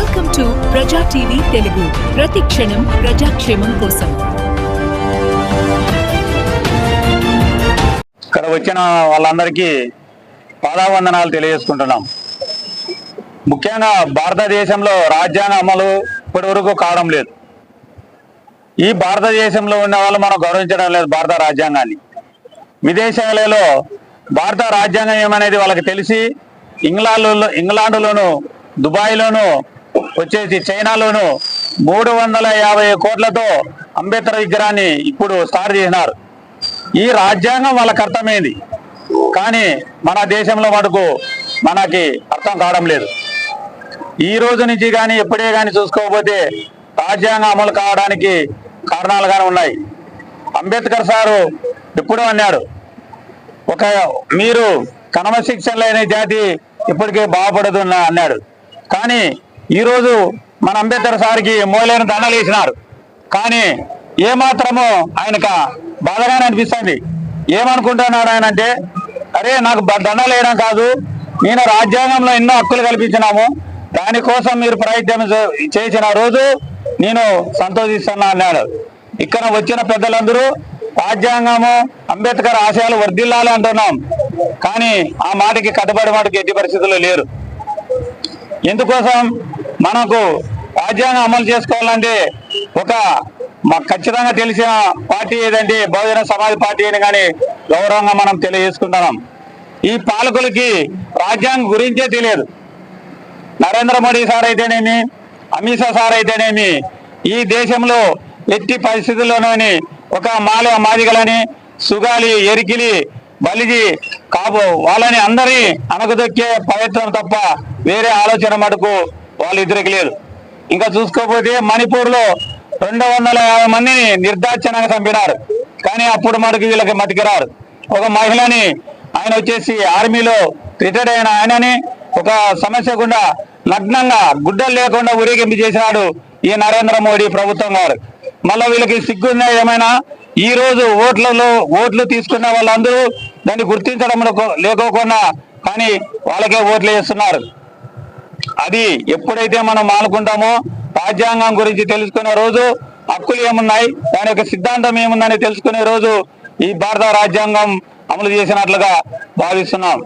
Welcome to Praja TV Telugu ప్రతి క్షణం ప్రజాక్షేమం కోసం. ఇక్కడ వచ్చిన వాళ్ళందరికీ పాదావందనాలు తెలియజేసుకుంటున్నాం. ముఖ్యంగా భారతదేశంలో రాజ్యాంగ అమలు ఇప్పటి వరకు కావడం లేదు. ఈ భారతదేశంలో ఉన్న వాళ్ళు మనం గౌరవించడం లేదు భారత రాజ్యాంగాన్ని. విదేశాలలో భారత రాజ్యాంగం ఏమనేది వాళ్ళకి తెలిసి ఇంగ్లాండ్లో ఇంగ్లాండ్లోను దుబాయ్లోను వచ్చేసి చైనాలోను మూడు వందల యాభై కోట్లతో అంబేద్కర్ విగ్రహాన్ని ఇప్పుడు స్టార్ట్ చేసినారు. ఈ రాజ్యాంగం వాళ్ళకి అర్థమైంది. కానీ మన దేశంలో మటుకు మనకి అర్థం కావడం లేదు. ఈ రోజు నుంచి కానీ ఎప్పుడే కానీ చూసుకోకపోతే రాజ్యాంగం అమలు కావడానికి కారణాలుగానే ఉన్నాయి. అంబేద్కర్ సారు ఎప్పుడూ అన్నాడు ఒక మీరు క్రమశిక్షణ లేని జాతి ఇప్పటికే బాగుపడదు అన్నాడు. కానీ ఈరోజు మన అంబేద్కర్ సార్కి మోలేని దండలు వేసినారు. కానీ ఏమాత్రము ఆయనకు బాధగానే అనిపిస్తుంది. ఏమనుకుంటున్నాడు ఆయన అంటే అరే నాకు దండలు వేయడం కాదు నేను రాజ్యాంగంలో ఎన్నో హక్కులు కల్పించినాము దానికోసం మీరు ప్రయత్నం చే- చేసిన రోజు నేను సంతోషిస్తున్నా అన్నాడు. ఇక్కడ వచ్చిన పెద్దలందరూ రాజ్యాంగము అంబేద్కర్ ఆశయాలు వర్ధిల్లాలి అంటున్నాం. కానీ ఆ మాటకి కట్టుబడి మాటకి ఎట్టి పరిస్థితుల్లో లేరు. ఎందుకోసం మనకు రాజ్యాంగం అమలు చేసుకోవాలంటే ఒక మాకు ఖచ్చితంగా తెలిసిన పార్టీ ఏదంటే బహుజన సమాజ్ పార్టీ అని కానీ గౌరవంగా మనం తెలియజేసుకుంటున్నాం. ఈ పాలకులకి రాజ్యాంగం గురించే తెలియదు. నరేంద్ర మోడీ సార్ అయితేనేమి అమిత్ షా సార్ అయితేనేమి ఈ దేశంలో ఎట్టి పరిస్థితుల్లోనని ఒక మాల మాదిగలని సుగాలి ఎరికిలి బలిజి కాబో వాళ్ళని అందరి అనగదొక్కే ప్రయత్నం తప్ప వేరే ఆలోచన మటుకు వాళ్ళు ఇద్దరికి లేదు. ఇంకా చూసుకోకపోతే మణిపూర్లో రెండు వందల యాభై మందిని నిర్దాక్షణంగా చంపినారు. కానీ అప్పుడు మటుకు వీళ్ళకి మతికి రారు. ఒక మహిళని ఆయన వచ్చేసి ఆర్మీలో రిటైర్ అయిన ఆయనని ఒక సమస్య గుండా నగ్నంగా గుడ్డలు లేకుండా ఊరేగింపు చేసినాడు ఈ నరేంద్ర మోడీ ప్రభుత్వం గారు. మళ్ళీ వీళ్ళకి సిగ్గుందా ఏమైనా? ఈ రోజు ఓట్లలో ఓట్లు తీసుకున్న వాళ్ళందరూ దాన్ని గుర్తించడం లేకోకుండా కానీ వాళ్ళకే ఓట్లు వేస్తున్నారు. అది ఎప్పుడైతే మనం మానుకుంటామో రాజ్యాంగం గురించి తెలుసుకునే రోజు హక్కులు ఏమున్నాయి? దాని యొక్క సిద్ధాంతం ఏముందని తెలుసుకునే రోజు ఈ భారత రాజ్యాంగం అమలు చేసినట్లుగా భావిస్తున్నాం.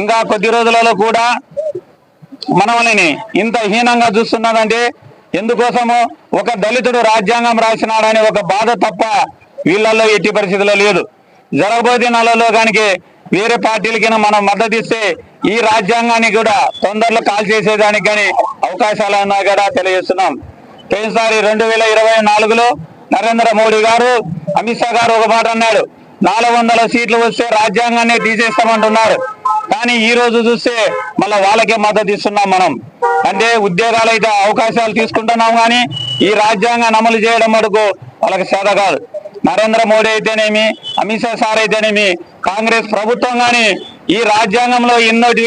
ఇంకా కొద్ది రోజులలో కూడా మనల్ని ఇంత హీనంగా చూస్తున్నదంటే ఎందుకోసము ఒక దళితుడు రాజ్యాంగం రాసినాడని ఒక బాధ తప్ప వీళ్ళల్లో ఎట్టి పరిస్థితుల్లో లేదు. జరగబోయే నెలలో కనుక వేరే పార్టీలకి మనం మద్దతు ఇస్తే ఈ రాజ్యాంగాన్ని కూడా తొందరలో కాల్ చేసేదానికి కానీ అవకాశాలు అన్నా కూడా తెలియజేస్తున్నాం. పోయినసారి రెండు వేల ఇరవై నాలుగులో నరేంద్ర మోడీ గారు అమిత్ షా గారు ఒక మాట అన్నాడు నాలుగు వందల సీట్లు వస్తే రాజ్యాంగాన్ని తీసేస్తామంటున్నారు. కానీ ఈ రోజు చూస్తే మళ్ళీ వాళ్ళకే మద్దతు ఇస్తున్నాం మనం. అంటే ఉద్యోగాలు అయితే అవకాశాలు తీసుకుంటున్నాం కానీ ఈ రాజ్యాంగాన్ని అమలు చేయడం వరకు వాళ్ళకి సేద కాదు. నరేంద్ర మోడీ అయితేనేమి అమిత్ షా సార్ అయితేనేమి కాంగ్రెస్ ప్రభుత్వం కానీ ఈ రాజ్యాంగంలో ఎన్నోటి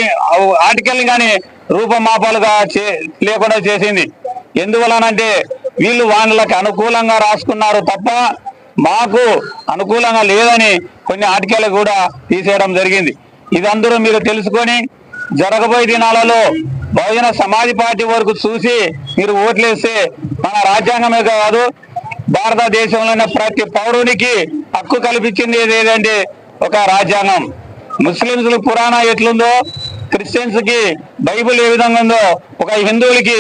ఆర్టికల్ కానీ రూపమాపాలుగా చే లేకుండా చేసింది. ఎందువలనంటే వీళ్ళు వాళ్ళకి అనుకూలంగా రాసుకున్నారు తప్ప మాకు అనుకూలంగా లేదని కొన్ని ఆర్టికల్ కూడా తీసేయడం జరిగింది. ఇదందరూ మీరు తెలుసుకొని జరగబోయే దినాలలో బహుజన సమాజ్ పార్టీ వరకు చూసి మీరు ఓట్లేస్తే మన రాజ్యాంగమే కాదు భారతదేశంలోనే ప్రతి పౌరునికి హక్కు కల్పించింది ఏది ఏదంటే ఒక రాజ్యాంగం. ముస్లింస్ పురాణ ఎట్లుందో? క్రిస్టియన్స్కి బైబిల్ ఏ విధంగా ఉందో? ఒక హిందువులకి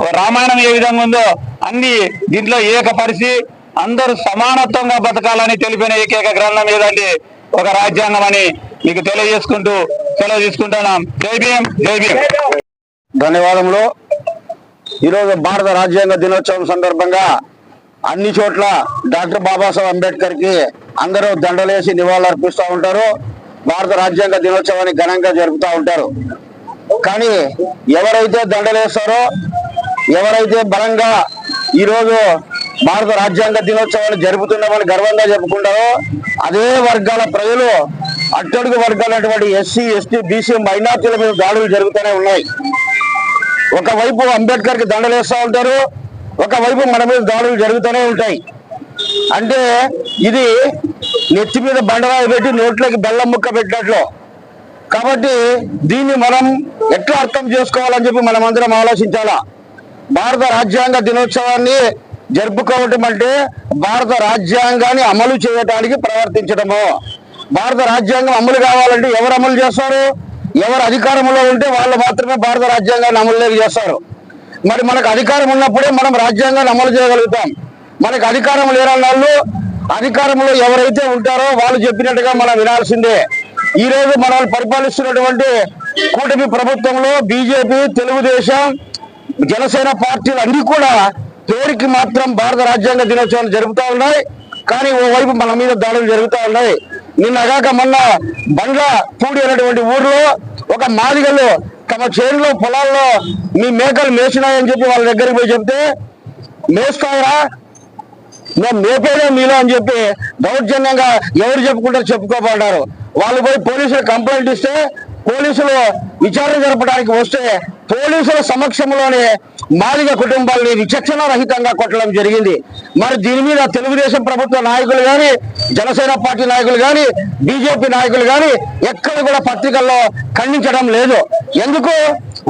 ఒక రామాయణం ఏ విధంగా ఉందో? అన్ని దీంట్లో ఏకపరిచి అందరూ సమానత్వంగా బతకాలని తెలిపిన ఏకైక గ్రంథం ఏదండి? ఒక రాజ్యాంగం అని మీకు తెలియజేసుకుంటూ సెలవు తీసుకుంటున్నాం. జై భీం జై భీం ధన్యవాదములు. ఈరోజు భారత రాజ్యాంగ దినోత్సవం సందర్భంగా అన్ని చోట్ల డాక్టర్ బాబాసాహెబ్ అంబేద్కర్కి అందరూ దండలేసి నివాళులు అర్పిస్తూ ఉంటారు. భారత రాజ్యాంగ దినోత్సవాన్ని ఘనంగా జరుపుతూ ఉంటారు. కానీ ఎవరైతే దండలేస్తారో ఎవరైతే బలంగా ఈరోజు భారత రాజ్యాంగ దినోత్సవాన్ని జరుపుతున్నామని గర్వంగా చెప్పుకుంటారో అదే వర్గాల ప్రజలు అట్టడుగు వర్గాలైనటువంటి ఎస్సీ ఎస్టీ బీసీ మైనార్టీల మీద దాడులు జరుగుతూనే ఉన్నాయి. ఒకవైపు అంబేద్కర్కి దండలేస్తూ ఉంటారు ఒకవైపు మన మీద దాడులు జరుగుతూనే ఉంటాయి. అంటే ఇది నెత్తి మీద బండరాయి పెట్టి నోట్లోకి బెల్లం ముక్క పెట్టినట్లు. కాబట్టి దీన్ని మనం ఎట్లా అర్థం చేసుకోవాలని చెప్పి మనం అందరం ఆలోచించాలా? భారత రాజ్యాంగ దినోత్సవాన్ని జరుపుకోవటం అంటే భారత రాజ్యాంగాన్ని అమలు చేయటానికి ప్రవర్తించడము భారత రాజ్యాంగం అమలు కావాలంటే ఎవరు అమలు చేస్తారు? ఎవరు అధికారంలో ఉంటే వాళ్ళు మాత్రమే భారత రాజ్యాంగాన్ని అమలులోకి చేస్తారు. మరి మనకు అధికారం ఉన్నప్పుడే మనం రాజ్యాంగాన్ని అమలు చేయగలుగుతాం. మనకు అధికారం లేని వాళ్ళు అధికారంలో ఎవరైతే ఉంటారో వాళ్ళు చెప్పినట్టుగా మనం వినాల్సిందే. ఈ రోజు మనల్ని పరిపాలిస్తున్నటువంటి కూటమి ప్రభుత్వంలో బీజేపీ తెలుగుదేశం జనసేన పార్టీలు అన్ని కూడా పేరుకి మాత్రం భారత రాజ్యాంగ దినోత్సవాలు జరుపుతా ఉన్నాయి. కానీ ఓవైపు మన మీద దాడులు జరుగుతూ ఉన్నాయి. నిన్నగాక మొన్న బండ్ల పూడి అనేటువంటి ఊర్లో ఒక మాదిగలు తమ చేనులో పొలాల్లో మీ మేకలు మేసినాయని చెప్పి వాళ్ళ దగ్గరికి పోయి చెప్తే మేస్తాయా మేము మేపేదే మీలో అని చెప్పి దౌర్జన్యంగా ఎవరు చెప్పుకుంటారు చెప్పుకోబడ్డారు. వాళ్ళు పోయి పోలీసులు కంప్లైంట్ ఇస్తే పోలీసులు విచారణ జరపడానికి వస్తే పోలీసుల సమక్షంలోనే మాదిగ కుటుంబాలని విచక్షణ రహితంగా కొట్టడం జరిగింది. మరి దీని మీద తెలుగుదేశం ప్రభుత్వ నాయకులు కానీ జనసేన పార్టీ నాయకులు కానీ బీజేపీ నాయకులు కానీ ఎక్కడ కూడా పత్రికల్లో ఖండించడం లేదు. ఎందుకు?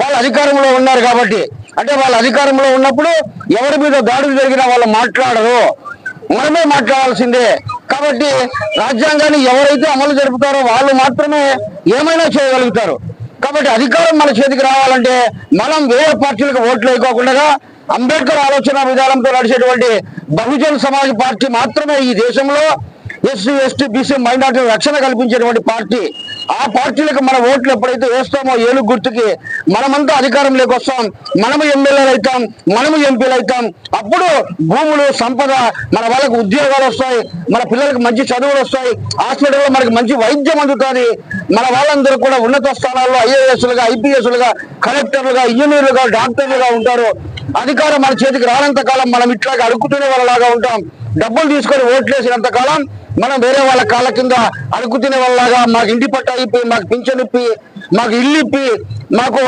వాళ్ళు అధికారంలో ఉన్నారు కాబట్టి. అంటే వాళ్ళ అధికారంలో ఉన్నప్పుడు ఎవరి మీద దాడులు జరిగినా వాళ్ళు మాట్లాడరు. మనమే మాట్లాడాల్సిందే. కాబట్టి రాజ్యాంగాన్ని ఎవరైతే అమలు జరుపుతారో వాళ్ళు మాత్రమే ఏమైనా చేయగలుగుతారు. కాబట్టి అధికారం మన చేతికి రావాలంటే మనం వేరే పార్టీలకు ఓట్లు వేయకోకుండా అంబేద్కర్ ఆలోచన విధానంతో నడిచేటువంటి బహుజన్ సమాజ్ పార్టీ మాత్రమే ఈ దేశంలో ఎస్సీ ఎస్టీ బీసీ మైనార్టీ రక్షణ కల్పించేటువంటి పార్టీ. ఆ పార్టీలకు మన ఓట్లు ఎప్పుడైతే వేస్తామో ఏలుగు గుర్తుకి మనమంతా అధికారంలోకి వస్తాం మనము ఎమ్మెల్యేలు అవుతాం మనము ఎంపీలు అవుతాం. అప్పుడు భూములు సంపద మన వాళ్ళకి ఉద్యోగాలు వస్తాయి మన పిల్లలకు మంచి చదువులు వస్తాయి హాస్పిటల్లో మనకి మంచి వైద్యం అందుతుంది. మన వాళ్ళందరూ కూడా ఉన్నత స్థానాల్లో ఐఏఎస్లుగా ఐపీఎస్లుగా కలెక్టర్లుగా ఇంజనీర్లుగా డాక్టర్లుగా ఉంటారు. అధికారం మన చేతికి రానంత కాలం మనం ఇట్లాగా అడుగుతూనే వాళ్ళలాగా ఉంటాం. డబ్బులు తీసుకొని ఓట్లేసినంత కాలం మనం వేరే వాళ్ళ కాళ్ళ కింద అడుగు తినే వాళ్ళలాగా మాకు ఇంటి పట్టా ఇప్పి మాకు పింఛన్ ఇప్పి మాకు ఇల్లు ఇప్పి మాకు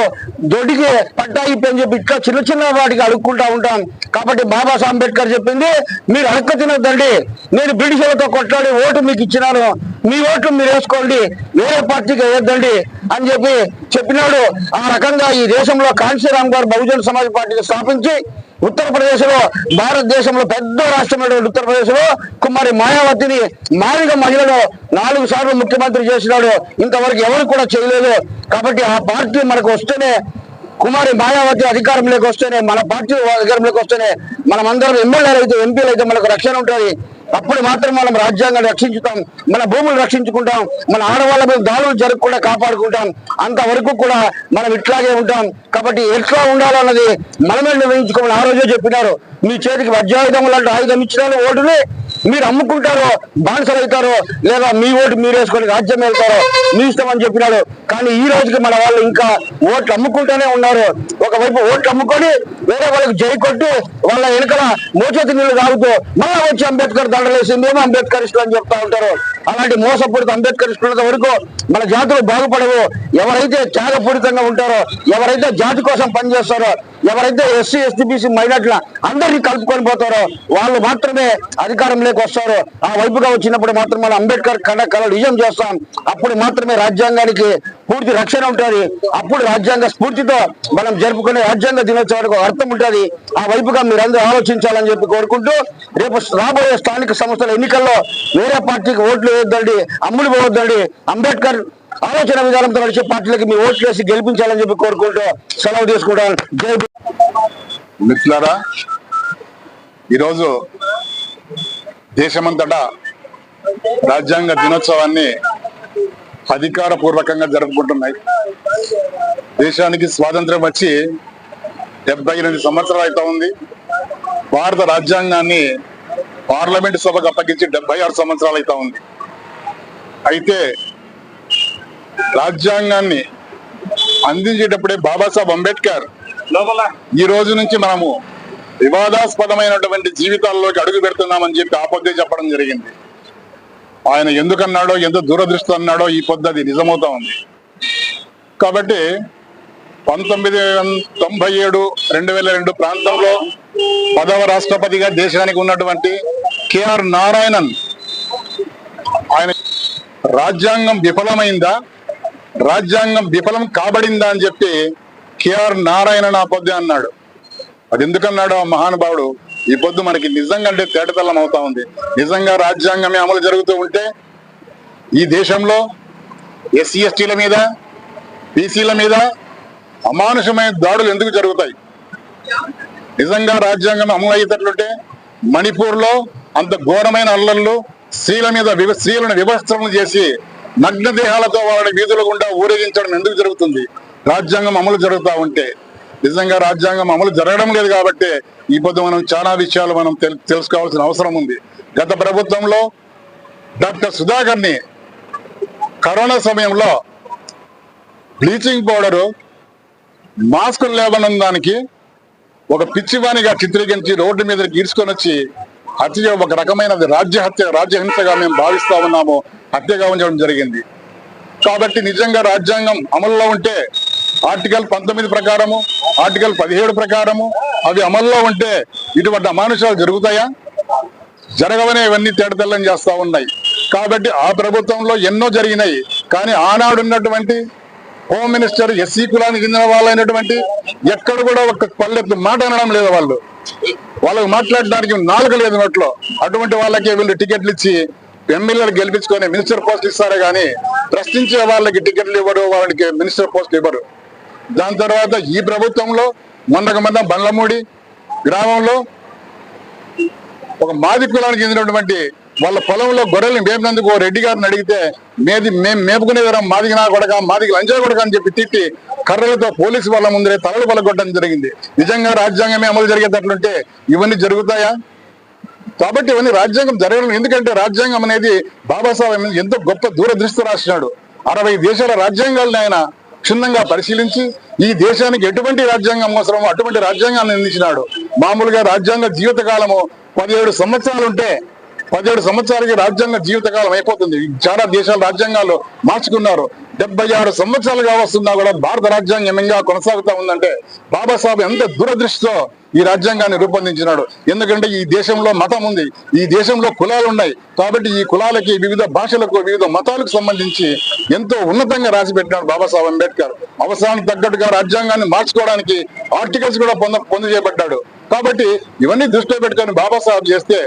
దొడ్డికి పట్టా ఇప్పి అని చెప్పి ఇట్లా చిన్న చిన్న వాటికి అడుక్కుంటా ఉంటాం. కాబట్టి బాబాసాహెబ్ అంబేద్కర్ చెప్పింది మీరు అడక్క తినొద్దండి నేను బ్రిటిషర్లతో కొట్లాడి ఓటు మీకు ఇచ్చినాను. మీ ఓట్లు మీరు వేసుకోండి. వేరే పార్టీకి వేయొద్దండి అని చెప్పి చెప్పినాడు. ఆ రకంగా ఈ దేశంలో కాంశీరామ్ గారు బహుజన సమాజ్ పార్టీని స్థాపించి ఉత్తరప్రదేశ్లో భారతదేశంలో పెద్ద రాష్ట్రమైనటువంటి ఉత్తరప్రదేశ్లో కుమారి మాయావతిని మారిన మహిళలు నాలుగు సార్లు ముఖ్యమంత్రి చేసినాడు. ఇంతవరకు ఎవరు కూడా చేయలేదు. కాబట్టి ఆ పార్టీ మనకు వస్తేనే కుమారి మాయావతి అధికారంలోకి వస్తేనే మన పార్టీ అధికారంలోకి వస్తేనే మనం అందరం ఎమ్మెల్యేలు అయితే ఎంపీలు అయితే మనకు రక్షణ ఉంటుంది. అప్పుడు మాత్రం మనం రాజ్యాంగాన్ని రక్షించుతాం మన భూములు రక్షించుకుంటాం మన ఆడవాళ్ళ మీద దాడులు జరగకుండా కాపాడుకుంటాం. అంతవరకు కూడా మనం ఇట్లాగే ఉంటాం. కాబట్టి ఎట్లా ఉండాలన్నది మనమే నిర్ణయించుకోమని ఆ రోజే చెప్పినారు. మీ చేతికి వజ్రాయుధం లాంటి ఆయుధం ఇచ్చినాను ఓటుని మీరు అమ్ముకుంటారో బానిసలు అవుతారో లేదా మీ ఓటు మీరు వేసుకొని రాజ్యం వెళ్తారో మీ ఇష్టం అని చెప్పినాడు. కానీ ఈ రోజుకి మన వాళ్ళు ఇంకా ఓట్లు అమ్ముకుంటూనే ఉన్నారు. ఒకవైపు ఓట్లు అమ్ముకొని వేరే వాళ్ళకి జై కొట్టి వాళ్ళ వెనుకల మోచేతి నీళ్ళు తాగుతూ మళ్ళీ వచ్చి అంబేద్కర్ దండలేసి అంబేద్కర్ ఇష్టం అని చెప్తా ఉంటారు. అలాంటి మోసపూరిత అంబేద్కరిస్టుల వరకు మన జాతులు బాగుపడవు. ఎవరైతే త్యాగపూరితంగా ఉంటారో ఎవరైతే జాతి కోసం పనిచేస్తారో ఎవరైతే ఎస్సీ ఎస్టీ బీసీ మైనార్టీల అందరినీ కలుపుకొని పోతారో వాళ్ళు మాత్రమే అధికారంలోకి వస్తారో. ఆ వైపుగా వచ్చినప్పుడు మాత్రం మనం అంబేద్కర్ కళ కళ నిజం చేస్తాం. అప్పుడు మాత్రమే రాజ్యాంగానికి పూర్తి రక్షణ ఉంటుంది. అప్పుడు రాజ్యాంగ స్ఫూర్తితో మనం జరుపుకునే రాజ్యాంగ దినోత్సవానికి అర్థం ఉంటుంది. ఆ వైపుగా మీరందరూ ఆలోచించాలని చెప్పి కోరుకుంటూ రేపు రాబోయే స్థానిక సంస్థల ఎన్నికల్లో వేరే పార్టీకి ఓట్లు వేయొద్దండి అమ్ములు పోవద్దండి. అంబేద్కర్ ఆలోచన విధానంతో నడిచే పార్టీలకి మీ ఓట్లు వేసి గెలిపించాలని చెప్పి కోరుకుంటూ సెలవు తీసుకుంటాను. జై మిత్రులారా ఈరోజు దేశమంతటా రాజ్యాంగ దినోత్సవాన్ని అధికారపూర్వకంగా జరుపుకుంటున్నాయి. దేశానికి స్వాతంత్రం వచ్చి డెబ్బై ఎనిమిది సంవత్సరాలు అవుతా ఉంది. భారత రాజ్యాంగాన్ని పార్లమెంట్ సభకు అప్పగించి డెబ్బై ఆరు సంవత్సరాలు అవుతా ఉంది. అయితే రాజ్యాంగాన్ని అందించేటప్పుడే బాబాసాహెబ్ అంబేద్కర్ ఈ రోజు నుంచి మనము వివాదాస్పదమైనటువంటి జీవితాల్లోకి అడుగు పెడుతున్నామని చెప్పి ఆపద్దే చెప్పడం జరిగింది. ఆయన ఎందుకన్నాడో ఎంత దూరదృష్టి అన్నాడో ఈ పొద్దు అది నిజమవుతా ఉంది. కాబట్టి పంతొమ్మిది తొంభై ఏడు రెండు వేల రెండు ప్రాంతంలో పదవ రాష్ట్రపతిగా దేశానికి ఉన్నటువంటి కేఆర్ నారాయణన్ ఆయన రాజ్యాంగం విఫలమైందా? రాజ్యాంగం విఫలం కాబడిందా అని చెప్పి కేఆర్ నారాయణ నా పొద్దు అన్నాడు. అది ఎందుకన్నాడు ఆ మహానుభావుడు? ఈ పొద్దు మనకి నిజంగా అంటే తేటతల్లం అవుతా ఉంది. నిజంగా రాజ్యాంగమే అమలు జరుగుతూ ఉంటే ఈ దేశంలో ఎస్సీ ఎస్టీల మీద బీసీల మీద అమానుషమైన దాడులు ఎందుకు జరుగుతాయి? నిజంగా రాజ్యాంగం అమలు అయ్యేటట్లుంటే మణిపూర్లో అంత ఘోరమైన అల్లర్లు స్త్రీల మీద స్త్రీలను వివస్త్రం చేసి నగ్న దేహాలతో వాళ్ళని వీధుల గుండా ఊరేగించడం ఎందుకు జరుగుతుంది? రాజ్యాంగం అమలు జరుగుతూ ఉంటే నిజంగా రాజ్యాంగం అమలు జరగడం లేదు కాబట్టి ఈ పొద్దు మనం చాలా విషయాలు మనం తెల్- తెలుసుకోవాల్సిన అవసరం ఉంది. గత ప్రభుత్వంలో డాక్టర్ సుధాకర్ని కరోనా సమయంలో బ్లీచింగ్ పౌడరు మాస్కులు లేవనున్న దానికి ఒక పిచ్చివానిగా చిత్రీకరించి రోడ్డు మీద ఈడ్చుకొని వచ్చి హత్య ఒక రకమైన రాజ్య హత్య రాజ్యహింసగా మేము భావిస్తా ఉన్నాము. హత్యగా ఉంచడం జరిగింది. కాబట్టి నిజంగా రాజ్యాంగం అమల్లో ఉంటే ఆర్టికల్ పంతొమ్మిది ప్రకారము ఆర్టికల్ పదిహేడు ప్రకారము అవి అమల్లో ఉంటే ఇటువంటి అమానుషాలు జరుగుతాయా? జరగవనే ఇవన్నీ తేడతెల్లం చేస్తూ ఉన్నాయి. కాబట్టి ఆ ప్రభుత్వంలో ఎన్నో జరిగినాయి. కానీ ఆనాడు ఉన్నటువంటి హోమ్ మినిస్టర్ ఎస్సీ కులానికి చెందిన వాళ్ళైనటువంటి ఎక్కడ కూడా ఒక పల్లెత్తు మాట అనడం లేదు వాళ్ళు. వాళ్ళకు మాట్లాడడానికి నాలుగు లేదు నోట్లో. అటువంటి వాళ్ళకి వీళ్ళు టికెట్లు ఇచ్చి ఎమ్మెల్యేలు గెలిపించుకొని మినిస్టర్ పోస్ట్ ఇస్తారే కానీ ప్రశ్నించే వాళ్ళకి టికెట్లు ఇవ్వరు వాళ్ళకి మినిస్టర్ పోస్ట్ ఇవ్వరు. దాని తర్వాత ఈ ప్రభుత్వంలో మొన్నకు మొన్న బండ్లమూడి గ్రామంలో ఒక మాది కులానికి చెందినటువంటి వాళ్ళ పొలంలో గొర్రెలు మేపినందుకు ఓ రెడ్డి గారిని అడిగితే మేది మేము మేపుకునేదరం మాదికి నా కొడక మాదికి లంచా కొడక అని చెప్పి తిట్టి కర్రలతో పోలీసు వాళ్ళ ముందరే తలలు పలగొట్టడం జరిగింది. నిజంగా రాజ్యాంగమే అమలు జరిగేటట్లుంటే ఇవన్నీ జరుగుతాయా? కాబట్టి ఇవన్నీ రాజ్యాంగం జరగడం ఎందుకంటే రాజ్యాంగం అనేది బాబాసాహెబ్ ఎంతో గొప్ప దూరదృష్టి రాసినాడు. అరవై దేశాల రాజ్యాంగాలను ఆయన క్షుణ్ణంగా పరిశీలించి ఈ దేశానికి ఎటువంటి రాజ్యాంగం అవసరమో అటువంటి రాజ్యాంగాన్ని అందించినాడు. మామూలుగా రాజ్యాంగ జీవిత కాలము పదిహేడు సంవత్సరాలు ఉంటే పదిహేడు సంవత్సరాలకి రాజ్యాంగ జీవితకాలం అయిపోతుంది. చాలా దేశాల రాజ్యాంగాలు మార్చుకున్నారు. డెబ్బై ఆరు సంవత్సరాలుగా వస్తున్నా కూడా భారత రాజ్యాంగం ఇంకా కొనసాగుతా ఉందంటే బాబాసాహెబ్ ఎంత దూరదృష్టితో ఈ రాజ్యాంగాన్ని రూపొందించినాడు. ఎందుకంటే ఈ దేశంలో మతం ఉంది. ఈ దేశంలో కులాలు ఉన్నాయి. కాబట్టి ఈ కులాలకి వివిధ భాషలకు వివిధ మతాలకు సంబంధించి ఎంతో ఉన్నతంగా రాసి పెట్టినాడు బాబాసాహెబ్ అంబేద్కర్. అవసరానికి తగ్గట్టుగా రాజ్యాంగాన్ని మార్చుకోవడానికి ఆర్టికల్స్ కూడా పొంద పొందు చేయబడ్డాడు కాబట్టి ఇవన్నీ దృష్టిలో పెట్టుకొని బాబాసాహెబ్ చేస్తే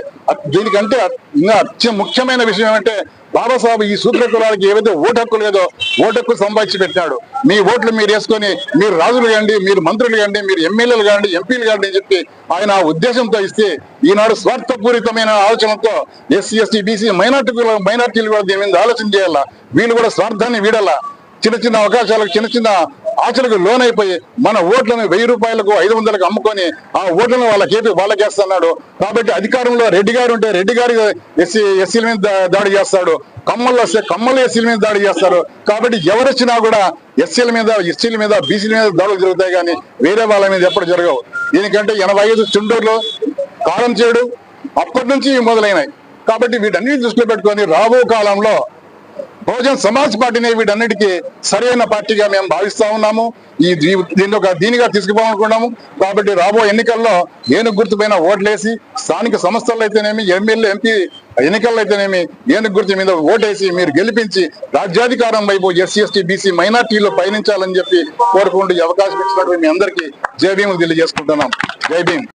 దీనికంటే ఇంకా అత్య ముఖ్యమైన విషయం ఏమంటే బాబాసాహెబ్ ఈ సూత్ర కులాలకి ఏవైతే ఓటు హక్కు లేదో ఓటు హక్కు సంపాదించి పెట్టినాడు. మీ ఓట్లు మీరు వేసుకొని మీరు రాజులు కాండి మీరు మంత్రులు కాండి మీరు ఎమ్మెల్యేలు కాండి ఎంపీలు కాండి అని చెప్పి ఆయన ఉద్దేశంతో ఇస్తే ఈనాడు స్వార్థపూరితమైన ఆలోచనతో ఎస్సీ ఎస్టీ బీసీ మైనార్టీ మైనార్టీలు కూడా దీని మీద ఆలోచన చేయాలా? వీళ్ళు కూడా స్వార్థాన్ని వీడాలా? చిన్న చిన్న అవకాశాలకు చిన్న చిన్న ఆచలకు లోన్ అయిపోయి మన ఓట్లను వెయ్యి రూపాయలకు ఐదు వందలకు అమ్ముకొని ఆ ఓట్లను వాళ్ళ వాళ్ళకేపి వాళ్ళకేస్తున్నాడు కాబట్టి అధికారంలో రెడ్డి గారు ఉంటే రెడ్డి గారి ఎస్సీ ఎస్సీల మీద దాడి చేస్తాడు. కమ్మలు వస్తే కమ్మలు ఎస్సీల మీద దాడి చేస్తారు. కాబట్టి ఎవరొచ్చినా కూడా ఎస్సీల మీద ఎస్సీల మీద బీసీల మీద దాడులు జరుగుతాయి కానీ వేరే వాళ్ళ మీద ఎప్పుడు జరగవు. దీనికంటే ఎనభై ఐదు చుండూరులో కాలం చేడు అప్పటి నుంచి మొదలైనాయి. కాబట్టి వీటన్నిటి దృష్టిలో పెట్టుకొని రాబో కాలంలో బహుజన్ సమాజ్ పార్టీని వీటన్నిటికీ సరైన పార్టీగా మేము భావిస్తా ఉన్నాము. ఈ దీ- దీన్ని ఒక దీనిగా తీసుకుపోవాలనుకున్నాము. కాబట్టి రాబో ఎన్నికల్లో ఏనుగు గుర్తుపైన ఓట్లేసి స్థానిక సంస్థల్లో అయితేనేమి ఎమ్మెల్యే ఎంపీ ఎన్నికల్లో అయితేనేమి ఏనుగు గుర్తు మీద ఓటేసి మీరు గెలిపించి రాజ్యాధికారం వైపు ఎస్సీ ఎస్టీ బీసీ మైనార్టీలో పయనించాలని చెప్పి కోరుకుంటూ అవకాశం ఇచ్చినటువంటి మీ అందరికీ జై భీములు తెలియజేసుకుంటున్నాం. జై భీమ్.